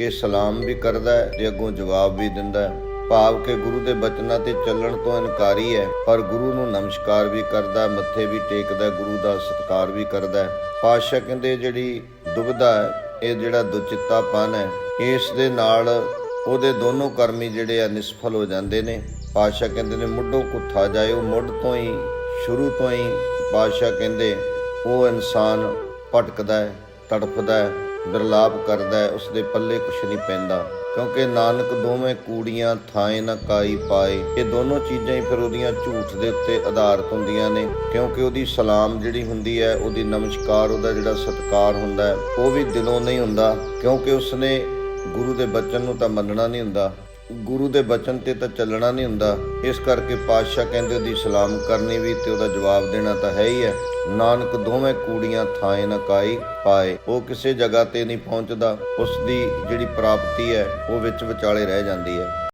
ਕਿ ਸਲਾਮ ਵੀ ਕਰਦਾ ਹੈ ਤੇ ਅੱਗੋਂ ਜਵਾਬ ਵੀ ਦਿੰਦਾ ਹੈ। ਭਾਵ ਕਿ ਗੁਰੂ ਦੇ ਬਚਨਾਂ ਤੇ ਚੱਲਣ ਤੋਂ ਇਨਕਾਰੀ ਹੈ, ਪਰ ਗੁਰੂ ਨੂੰ ਨਮਸਕਾਰ ਵੀ ਕਰਦਾ ਮੱਥੇ ਵੀ ਟੇਕਦਾ ਗੁਰੂ ਦਾ ਸਤਿਕਾਰ ਵੀ ਕਰਦਾ ਹੈ। ਪਾਤਸ਼ਾਹ ਕਹਿੰਦੇ ਜਿਹੜੀ ਦੁਬਿਧਾ ਹੈ, ਇਹ ਜਿਹੜਾ ਦੁਚਿੱਤਾਪਨ ਹੈ, ਇਸ ਦੇ ਨਾਲ ਉਹਦੇ ਦੋਨੋਂ ਕਰਮੀ ਜਿਹੜੇ ਆ ਨਿਸਫਲ ਹੋ ਜਾਂਦੇ ਨੇ। ਪਾਤਸ਼ਾਹ ਕਹਿੰਦੇ ਨੇ, ਮੁੱਢੋਂ ਕੁੱਥਾ ਜਾਇਓ, ਮੁੱਢ ਤੋਂ ਹੀ, ਸ਼ੁਰੂ ਤੋਂ ਹੀ ਪਾਤਸ਼ਾਹ ਕਹਿੰਦੇ, ਉਹ ਇਨਸਾਨ ਭਟਕਦਾ ਹੈ, ਤੜਫਦਾ ਹੈ ਬਿਰਲਾਪ ਕਰਦਾ ਹੈ ਉਸ ਦੇ ਪੱਲੇ ਕੁਛ ਨਹੀਂ ਪੈਂਦਾ। ਕਿਉਂਕਿ ਨਾਨਕ ਦੋਵੇਂ ਕੂੜੀਆਂ ਥਾਏ ਨਾ ਕਾਈ ਪਾਏ, ਇਹ ਦੋਨੋਂ ਚੀਜ਼ਾਂ ਹੀ ਫਿਰ ਉਹਦੀਆਂ ਝੂਠ ਦੇ ਉੱਤੇ ਆਧਾਰਿਤ ਹੁੰਦੀਆਂ ਨੇ। ਕਿਉਂਕਿ ਉਹਦੀ ਸਲਾਮ ਜਿਹੜੀ ਹੁੰਦੀ ਹੈ, ਉਹਦੀ ਨਮਸਕਾਰ, ਉਹਦਾ ਜਿਹੜਾ ਸਤਿਕਾਰ ਹੁੰਦਾ ਹੈ, ਉਹ ਵੀ ਦਿਲੋਂ ਨਹੀਂ ਹੁੰਦਾ। ਕਿਉਂਕਿ ਉਸਨੇ ਗੁਰੂ ਦੇ ਬਚਨ ਨੂੰ ਤਾਂ ਮੰਨਣਾ ਨਹੀਂ ਹੁੰਦਾ। ਗੁਰੂ ਦੇ ਬਚਨ ਤੇ ਤਾਂ ਚੱਲਣਾ ਨਹੀਂ ਹੁੰਦਾ। ਇਸ ਕਰਕੇ ਪਾਤਸ਼ਾਹ ਕਹਿੰਦੇ ਉਹਦੀ ਸਲਾਮ ਕਰਨੀ ਵੀ ਤੇ ਉਹਦਾ ਜਵਾਬ ਦੇਣਾ ਤਾਂ ਹੈ ਹੀ ਹੈ। ਨਾਨਕ ਦੋਵੇਂ ਕੂੜੀਆਂ ਥਾਏ ਨਾ ਕਾਈ ਪਾਏ। ਉਹ ਕਿਸੇ ਜਗ੍ਹਾ ਤੇ ਨਹੀਂ ਪਹੁੰਚਦਾ। ਉਸ ਦੀ ਜਿਹੜੀ ਪ੍ਰਾਪਤੀ ਹੈ, ਉਹ ਵਿੱਚ ਵਿਚਾਲੇ ਰਹਿ ਜਾਂਦੀ ਹੈ।